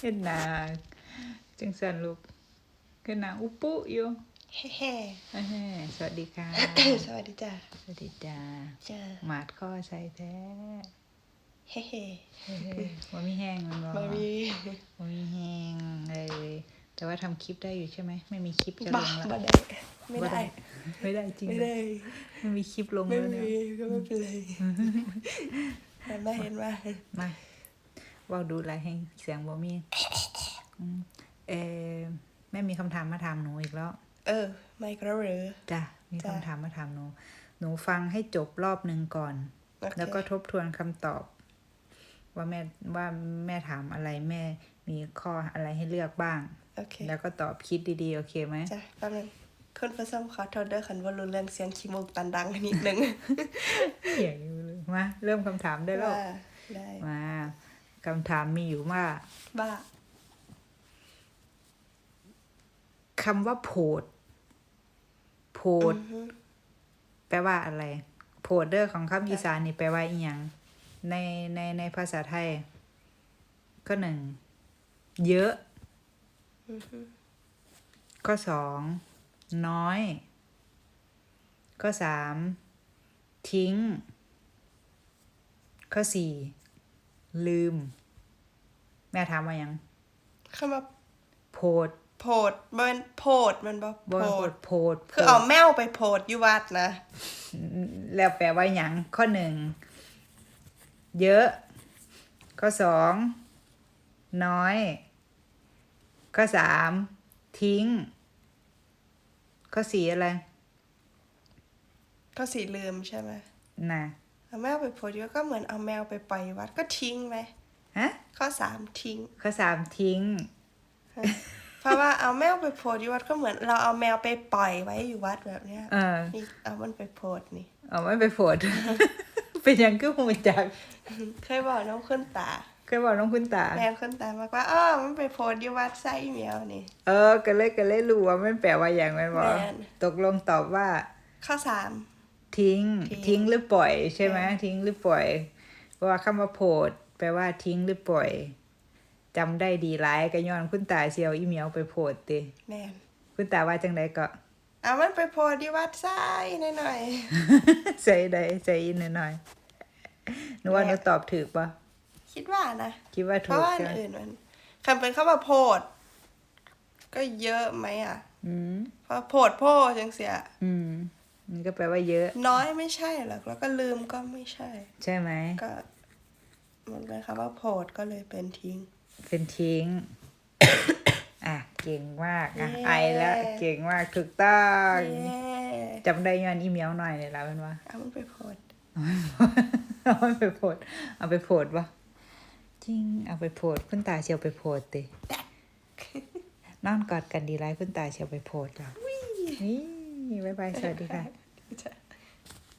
เห็นหนาจังสันลูกเห็นหนาอุปุอยู่แฮ่เอ้ยสวัสดีค่ะๆสวัสดีจ้าสวัสดีจ้าจ้าหมาดข้อใส่แท้เฮ่ๆเฮ้ยว่ามีแห้งมันบอกมามีว่ามีแห้งเลยแต่ว่าทำคลิปได้อยู่ใช่ไหมไม่มีคลิปจะลบ้างแล้วบ่ได้ไม่ได้ ไม่ได้จริงไม่ได้ไม่มีคลิปลงไม่แล้วเนี่ยมีก็ไม่เป็นไรเห็นไหมเห็นไหมมาเว่าดูไรให้เสียงบ่มีอืมเออแม่มีคำถามมาถามหนูอีกแล้ว เออ ไม่ก็หรือจ้ะมีจ้ะคำถามมาถามหนู หนูฟังให้จบรอบหนึ่งก่อนโอเคแล้วก็ทบทวนคำตอบ ว่าแม่ว่าแม่ถามอะไรแม่มีข้ออะไรให้เลือกบ้างโอเคแล้วก็ตอบคิดดีๆ โอเคไหมจ้ะแป๊บนึงคุณผู้ชมขอโทษด้วยคันว่ารู้เรื่องเสียงขี้มูกตันดังนิดนึงเสียงอยู่เลยมาเริ่มคำถามได้แล้วว่าได้มา คำถามมีอยู่ว่าบ้าคำว่าโพดโพดอือฮึแปลว่าอะไรโพดเดอร์ของคำอีสานนี่แปลว่าอีหยังในในในภาษาไทยก็หนึ่ง เยอะอือฮึข้อสอง น้อย ข้อสามทิ้ง ข้อสี่ลืม แม่ถามว่าหยังคำว่าโพดโพดมันโพดมันบ่บ่โพโพดดโพดคือเอาแมวไปโพดอยู่วัดนะ แล้วแปลว่าหยังข้อหนึ่งเยอะ ข้อสองน้อย ข้อสามทิ้ง ข้อสี่อะไรก็สีลืมใช่ไหมน่ะเอาแมวไปโพดอยู่ก็เหมือนเอาแมวไปปล่อยวัดก็ทิ้งไหม ฮะข้อสามทิ้ง ข้อสามทิ้ง เพราะว่าเอาแมวไปโพดอยู่วัดก็เหมือนเราเอาแมวไปปล่อยไว้อยู่วัดแบบเนี้ยเออนี่เอามันไปโพดนี่ เอาไม่ไปโพดเป็นหยังคือหูจักเคยบอกน้องขึ้นตาเคยบอกน้องคุณตาแมวขึ้นตามากว่าอ้อมันไปโพดอยู่วัดไส้แมวนี่ เออ ก็เลยก็เลยรู้ว่ามันแปลว่าอย่างไรบอกแม่นตกลงตอบว่า ข้อสามทิ้ง ทิ้งทิ้งหรือปล่อยใช่ไหมใช่ทิ้งหรือปล่อยเพราะว่าคำว่าโพด แปลว่าทิ้งหรือปล่อยจำได้ดีหลายก็ย้อนคุณตาเสียวอีเมียวไปโพดติแมนคุณตาว่าจังไดก็เอามันไปโพดอยู่วัดไส้หน่อยใส่ใดใส่อินหน่อยๆหนูว่าหนูตอบถูกปะๆคิดว่านะคิดว่าเพถูราะกว่าอัใช่นไหมอื่นมันคำเป็นคำว่าโพด ก็เยอะไหมอะอืมเพราะโพดโพจังเสียอืมนี่ก็แปลว่าเยอะ น้อยไม่ใช่หรอกแล้วก็ลืมก็ไม่ใช่ ใช่ไหมก็ มันเป็นคำว่าโพดก็เลยเป็นทิ้ง เป็นทิ้ง อะ เก่งมากอะเย้ไอแล้วเก่งมากถูกต้องเย้จำได้ย้อนอีเมลหน่อยเลยละเป็นว่าเอามันไปโพดเอาไปโพดเอาไปโพดปะจริง เอาไปโพดคุณตาเชียวไปโพดตินอนกอดกันดีไรคุณตาเชียวไปโพดจ้ะนี่บ๊ายบายสวัสดีค่ะจ้ะ